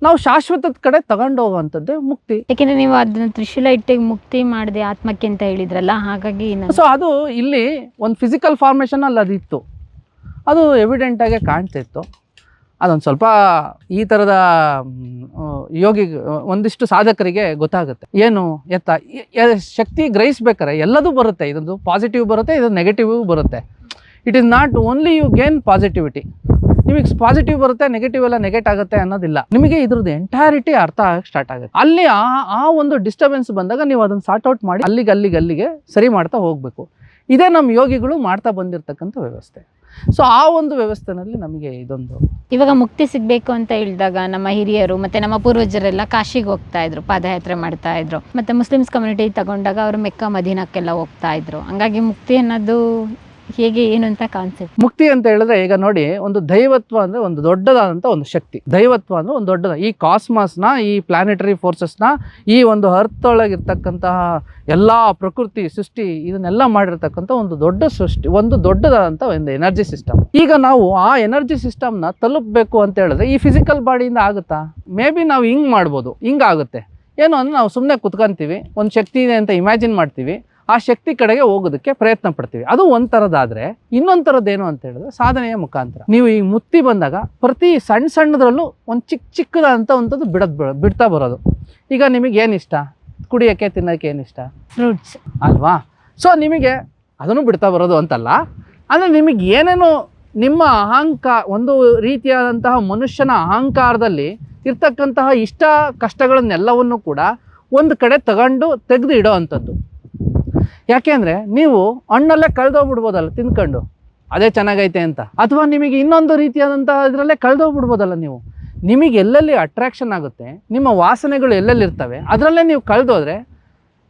[SPEAKER 1] ನಾವು ಶಾಶ್ವತದ ಕಡೆ ತಗೊಂಡು ಹೋಗುವಂಥದ್ದೇ ಮುಕ್ತಿ.
[SPEAKER 2] ಯಾಕೆಂದ್ರೆ ನೀವು ಅದನ್ನ ತ್ರಿಶೂಲ ಇಟ್ಟಿಗೆ ಮುಕ್ತಿ ಮಾಡಿದೆ ಆತ್ಮಕ್ಕೆ ಅಂತ ಹೇಳಿದ್ರಲ್ಲ ಹಾಗಾಗಿ
[SPEAKER 1] ಸೊ ಅದು ಇಲ್ಲಿ ಒಂದು ಫಿಸಿಕಲ್ ಫಾರ್ಮೇಷನ್ ಅಲ್ಲಿ ಅದಿತ್ತು. ಅದು ಎವಿಡೆಂಟಾಗೆ ಕಾಣ್ತಿತ್ತು. ಅದೊಂದು ಸ್ವಲ್ಪ ಈ ಥರದ ಯೋಗಿ, ಒಂದಿಷ್ಟು ಸಾಧಕರಿಗೆ ಗೊತ್ತಾಗುತ್ತೆ. ಏನು, ಎತ್ತ ಶಕ್ತಿ ಗ್ರಹಿಸ್ಬೇಕಾರೆ ಎಲ್ಲದೂ ಬರುತ್ತೆ. ಇದೊಂದು ಪಾಸಿಟಿವ್ ಬರುತ್ತೆ, ಇದು ನೆಗೆಟಿವ್ ಬರುತ್ತೆ. It is not only you gain positivity ನಿಮಗೆ ಪಾಸಿಟಿವ್ ಬರುತ್ತೆ ನೆಗೆಟಿವ್ ಎಲ್ಲ ನೆಗೆಟ್ ಆಗುತ್ತೆ ಅನ್ನೋದಿಲ್ಲ. ನಿಮಗೆ ಇದ್ರದ್ದು ಎಂಟೈರಿಟಿ ಅರ್ಥ ಆಗಕ್ಕೆ ಸ್ಟಾರ್ಟ್ ಆಗುತ್ತೆ. ಅಲ್ಲಿ ಆ ಆ ಒಂದು ಡಿಸ್ಟರ್ಬೆನ್ಸ್ ಬಂದಾಗ ನೀವು ಅದನ್ನು ಸಾರ್ಟ್ ಔಟ್ ಮಾಡಿ ಅಲ್ಲಿಗೆ ಅಲ್ಲಿಗೆ ಅಲ್ಲಿಗೆ ಸರಿ ಮಾಡ್ತಾ ಹೋಗಬೇಕು. ಇದೇ ನಮ್ಮ ಯೋಗಿಗಳು ಮಾಡ್ತಾ ಬಂದಿರತಕ್ಕಂಥ ವ್ಯವಸ್ಥೆ. ಸೊ ಆ ಒಂದು ವ್ಯವಸ್ಥೆನಲ್ಲಿ ನಮಗೆ ಇದೊಂದು
[SPEAKER 2] ಇವಾಗ ಮುಕ್ತಿ ಸಿಗ್ಬೇಕು ಅಂತ ಹೇಳಿದಾಗ ನಮ್ಮ ಹಿರಿಯರು ಮತ್ತೆ ನಮ್ಮ ಪೂರ್ವಜರೆಲ್ಲ ಕಾಶಿಗೆ ಹೋಗ್ತಾ ಇದ್ರು, ಪಾದಯಾತ್ರೆ ಮಾಡ್ತಾ ಇದ್ರು. ಮತ್ತೆ ಮುಸ್ಲಿಮ್ಸ್ ಕಮ್ಯುನಿಟಿ ತಗೊಂಡಾಗ ಅವರು ಮೆಕ್ಕ ಮದೀನಕ್ಕೆಲ್ಲ ಹೋಗ್ತಾ ಇದ್ರು. ಹಂಗಾಗಿ ಮುಕ್ತಿ ಅನ್ನೋದು ಹೇಗೆ ಏನು ಅಂತ ಕಾನ್ಸೆಪ್ಟ್
[SPEAKER 1] ಮುಕ್ತಿ ಅಂತ ಹೇಳಿದ್ರೆ ಈಗ ನೋಡಿ ಒಂದು ದೈವತ್ವ ಅಂದ್ರೆ ಒಂದು ದೊಡ್ಡದಾದಂತ ಒಂದು ಶಕ್ತಿ. ದೈವತ್ವ ಅಂದ್ರೆ ಒಂದು ದೊಡ್ಡದ ಈ ಕಾಸ್ಮಾಸ್ನ ಈ ಪ್ಲಾನೆಟರಿ ಫೋರ್ಸಸ್ನ ಈ ಒಂದು ಅರ್ತ್ ಒಳಗಿರ್ತಕ್ಕಂತಹ ಎಲ್ಲ ಪ್ರಕೃತಿ, ಸೃಷ್ಟಿ ಇದನ್ನೆಲ್ಲ ಮಾಡಿರ್ತಕ್ಕಂಥ ಒಂದು ದೊಡ್ಡ ಸೃಷ್ಟಿ, ಒಂದು ದೊಡ್ಡದಾದಂಥ ಒಂದು ಎನರ್ಜಿ ಸಿಸ್ಟಮ್ ಈಗ ನಾವು ಆ ಎನರ್ಜಿ ಸಿಸ್ಟಮ್ನ ತಲುಪಬೇಕು ಅಂತ ಹೇಳಿದ್ರೆ ಈ ಫಿಸಿಕಲ್ ಬಾಡಿಯಿಂದ ಆಗುತ್ತಾ? ಮೇ ಬಿ ನಾವು ಹಿಂಗೆ ಮಾಡ್ಬೋದು ಹಿಂಗಾಗುತ್ತೆ ಏನು ಅಂದ್ರೆ ನಾವು ಸುಮ್ಮನೆ ಕುತ್ಕೊಂತೀವಿ, ಒಂದು ಶಕ್ತಿ ಇದೆ ಅಂತ ಇಮ್ಯಾಜಿನ್ ಮಾಡ್ತೀವಿ. ಆ ಶಕ್ತಿ ಕಡೆಗೆ ಹೋಗೋದಕ್ಕೆ ಪ್ರಯತ್ನ ಪಡ್ತೀವಿ. ಅದು ಒಂದು ಥರದಾದ್ರೆ ಇನ್ನೊಂದು ಥರದ್ದು ಏನು ಅಂತ ಹೇಳಿದ್ರೆ ಸಾಧನೆಯ ಮುಖಾಂತರ. ನೀವು ಈ ಮುತ್ತಿ ಬಂದಾಗ ಪ್ರತಿ ಸಣ್ಣ ಸಣ್ಣದ್ರಲ್ಲೂ ಒಂದು ಚಿಕ್ಕ ಚಿಕ್ಕದಂತ ಒಂಥದ್ದು ಬಿಡದ್ ಬಿಡ್ತಾ ಬರೋದು. ಈಗ ನಿಮಗೆ ಏನು ಇಷ್ಟ? ಕುಡಿಯೋಕ್ಕೆ ತಿನ್ನೋಕ್ಕೆ ಏನು ಇಷ್ಟ?
[SPEAKER 2] ಫ್ರೂಟ್ಸ್.
[SPEAKER 1] ಅಲ್ವಾ? ಸೊ ನಿಮಗೆ ಅದನ್ನು ಬಿಡ್ತಾ ಬರೋದು ಅಂತಲ್ಲ. ಅಂದರೆ ನಿಮಗೆ ಏನೇನೋ ನಿಮ್ಮ ಅಹಂಕಾರ ಒಂದು ರೀತಿಯಾದಂತಹ ಮನುಷ್ಯನ ಅಹಂಕಾರದಲ್ಲಿ ಇರ್ತಕ್ಕಂತಹ ಇಷ್ಟ ಕಷ್ಟಗಳನ್ನೆಲ್ಲವನ್ನು ಕೂಡ ಒಂದು ಕಡೆ ತಗೊಂಡು ತೆಗೆದು ಇಡೋ ಅಂಥದ್ದು. ಯಾಕೆಂದರೆ ನೀವು ಹಣ್ಣಲ್ಲೇ ಕಳೆದೋಗ್ಬಿಡ್ಬೋದಲ್ಲ, ತಿನ್ಕೊಂಡು. ಅದೇ ಚೆನ್ನಾಗೈತೆ ಅಂತ. ಅಥವಾ ನಿಮಗೆ ಇನ್ನೊಂದು ರೀತಿಯಾದಂಥ ಇದರಲ್ಲೇ ಕಳೆದೋಗ್ಬಿಡ್ಬೋದಲ್ಲ ನೀವು. ನಿಮಗೆ ಎಲ್ಲೆಲ್ಲಿ ಅಟ್ರಾಕ್ಷನ್ ಆಗುತ್ತೆ, ನಿಮ್ಮ ವಾಸನೆಗಳು ಎಲ್ಲೆಲ್ಲಿರ್ತವೆ, ಅದರಲ್ಲೇ ನೀವು ಕಳೆದೋದ್ರೆ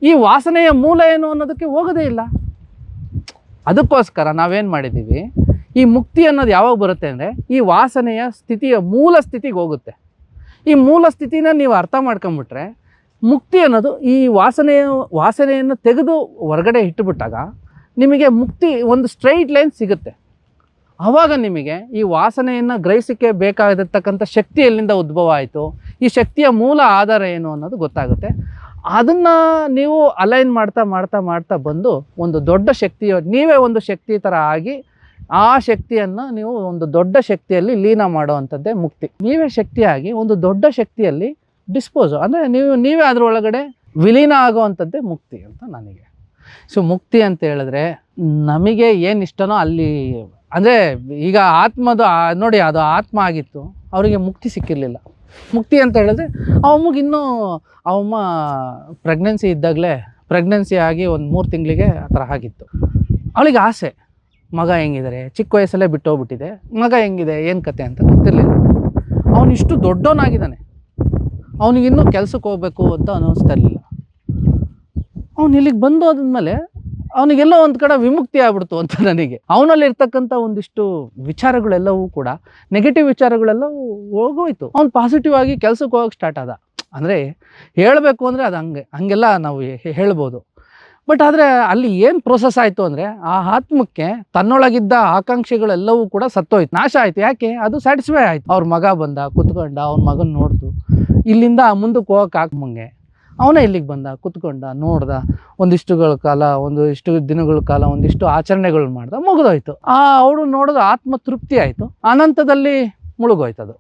[SPEAKER 1] ಈ ವಾಸನೆಯ ಮೂಲ ಏನು ಅನ್ನೋದಕ್ಕೆ ಹೋಗೋದೇ ಇಲ್ಲ. ಅದಕ್ಕೋಸ್ಕರ ನಾವೇನು ಮಾಡಿದ್ದೀವಿ, ಈ ಮುಕ್ತಿ ಅನ್ನೋದು ಯಾವಾಗ ಬರುತ್ತೆ ಅಂದರೆ ಈ ವಾಸನೆಯ ಸ್ಥಿತಿಯ ಮೂಲ ಸ್ಥಿತಿಗೆ ಹೋಗುತ್ತೆ. ಈ ಮೂಲ ಸ್ಥಿತಿನ ನೀವು ಅರ್ಥ ಮಾಡ್ಕೊಂಬಿಟ್ರೆ ಮುಕ್ತಿ ಅನ್ನೋದು ಈ ವಾಸನೆಯ, ವಾಸನೆಯನ್ನು ತೆಗೆದು ಹೊರಗಡೆ ಇಟ್ಟುಬಿಟ್ಟಾಗ ನಿಮಗೆ ಮುಕ್ತಿ, ಒಂದು ಸ್ಟ್ರೈಟ್ ಲೈನ್ ಸಿಗುತ್ತೆ. ಆವಾಗ ನಿಮಗೆ ಈ ವಾಸನೆಯನ್ನು ಗ್ರಹಿಸೋಕ್ಕೆ ಬೇಕಾಗಿರ್ತಕ್ಕಂಥ ಶಕ್ತಿ ಎಲ್ಲಿಂದ ಉದ್ಭವ ಆಯಿತು, ಈ ಶಕ್ತಿಯ ಮೂಲ ಆಧಾರ ಏನು ಅನ್ನೋದು ಗೊತ್ತಾಗುತ್ತೆ. ಅದನ್ನು ನೀವು ಅಲೈನ್ ಮಾಡ್ತಾ ಮಾಡ್ತಾ ಮಾಡ್ತಾ ಬಂದು ಒಂದು ದೊಡ್ಡ ಶಕ್ತಿಯ, ನೀವೇ ಒಂದು ಶಕ್ತಿ ಥರ ಆಗಿ ಆ ಶಕ್ತಿಯನ್ನು ನೀವು ಒಂದು ದೊಡ್ಡ ಶಕ್ತಿಯಲ್ಲಿ ಲೀನ ಮಾಡುವಂಥದ್ದೇ ಮುಕ್ತಿ. ನೀವೇ ಶಕ್ತಿಯಾಗಿ ಒಂದು ದೊಡ್ಡ ಶಕ್ತಿಯಲ್ಲಿ ಡಿಸ್ಪೋಸು. ಅಂದರೆ ನೀವು, ನೀವೇ ಅದರೊಳಗಡೆ ವಿಲೀನ ಆಗುವಂಥದ್ದೇ ಮುಕ್ತಿ ಅಂತ ನನಗೆ. ಸೊ ಮುಕ್ತಿ ಅಂತ ಹೇಳಿದ್ರೆ ನಮಗೆ ಏನು ಇಷ್ಟನೋ ಅಲ್ಲಿ, ಅಂದರೆ ಈಗ ಆತ್ಮದ, ನೋಡಿ ಅದು ಆತ್ಮ ಆಗಿತ್ತು, ಅವರಿಗೆ ಮುಕ್ತಿ ಸಿಕ್ಕಿರಲಿಲ್ಲ. ಮುಕ್ತಿ ಅಂತ ಹೇಳಿದ್ರೆ ಅವಮ್ಮಗೆ ಇನ್ನೂ ಅವಮ್ಮ ಪ್ರೆಗ್ನೆನ್ಸಿ ಇದ್ದಾಗಲೇ ಪ್ರೆಗ್ನೆನ್ಸಿ ಆಗಿ ಒಂದು ಮೂರು ತಿಂಗಳಿಗೆ ಆ ಥರ ಆಗಿತ್ತು. ಅವಳಿಗೆ ಆಸೆ, ಮಗ ಹೆಂಗಿದ್ದಾರೆ ಚಿಕ್ಕ ವಯಸ್ಸಲ್ಲೇ ಬಿಟ್ಟೋಗ್ಬಿಟ್ಟಿದೆ, ಮಗ ಹೆಂಗಿದೆ, ಏನು ಕತೆ ಅಂತ ಗೊತ್ತಿರಲಿಲ್ಲ. ಅವನಿಷ್ಟು ದೊಡ್ಡವನಾಗಿದ್ದಾನೆ. ಅವನಿಗಿನ್ನೂ ಕೆಲ್ಸಕ್ಕೆ ಹೋಗ್ಬೇಕು ಅಂತ ಅನ್ನಿಸ್ತಾ ಇರಲಿಲ್ಲ. ಅವನು ಇಲ್ಲಿಗೆ ಬಂದು ಹೋದ್ಮೇಲೆ ಅವನಿಗೆಲ್ಲೋ ಒಂದು ಕಡೆ ವಿಮುಕ್ತಿ ಆಗ್ಬಿಡ್ತು ಅಂತ ನನಗೆ. ಅವನಲ್ಲಿರ್ತಕ್ಕಂಥ ಒಂದಿಷ್ಟು ವಿಚಾರಗಳೆಲ್ಲವೂ ಕೂಡ ನೆಗೆಟಿವ್ ವಿಚಾರಗಳೆಲ್ಲವೂ ಹೋಗೋಯ್ತು. ಅವ್ನು ಪಾಸಿಟಿವ್ ಆಗಿ ಕೆಲ್ಸಕ್ಕೆ ಹೋಗೋಕೆ ಸ್ಟಾರ್ಟ್ ಆದ. ಅಂದರೆ ಹೇಳಬೇಕು ಅಂದರೆ ಅದು ಹಂಗೆ, ಹಂಗೆಲ್ಲ ನಾವು ಹೇಳ್ಬೋದು. ಬಟ್ ಆದರೆ ಅಲ್ಲಿ ಏನು ಪ್ರೋಸೆಸ್ ಆಯಿತು ಅಂದರೆ ಆ ಆತ್ಮಕ್ಕೆ ತನ್ನೊಳಗಿದ್ದ ಆಕಾಂಕ್ಷೆಗಳೆಲ್ಲವೂ ಕೂಡ ಸತ್ತೋಯ್ತು. ನಾಶ ಆಯಿತು. ಯಾಕೆ? ಅದು ಸ್ಯಾಟಿಸ್ಫೈ ಆಯಿತು. ಅವ್ರ ಮಗ ಬಂದ, ಕುತ್ಕೊಂಡ, ಅವ್ನ ಮಗನ ನೋಡ್ತು ಇಲ್ಲಿಂದ ಮುಂದಕ್ಕೆ ಹೋಗಕ್ಕೆ ಹಾಕ್ಮಂಗೆ ಅವನೇ ಇಲ್ಲಿಗೆ ಬಂದ, ಕುತ್ಕೊಂಡ, ನೋಡ್ದ, ಒಂದಿಷ್ಟುಗಳ ಕಾಲ, ಒಂದು ಇಷ್ಟು ದಿನಗಳ ಕಾಲ, ಒಂದಿಷ್ಟು ಆಚರಣೆಗಳು ಮಾಡ್ದ, ಮುಗಿದೋಯ್ತು. ಆ ಅವಳು ನೋಡಿದ ಆತ್ಮ ತೃಪ್ತಿ ಆಯಿತು. ಅನಂತದಲ್ಲಿ ಮುಳುಗೋಯ್ತದು.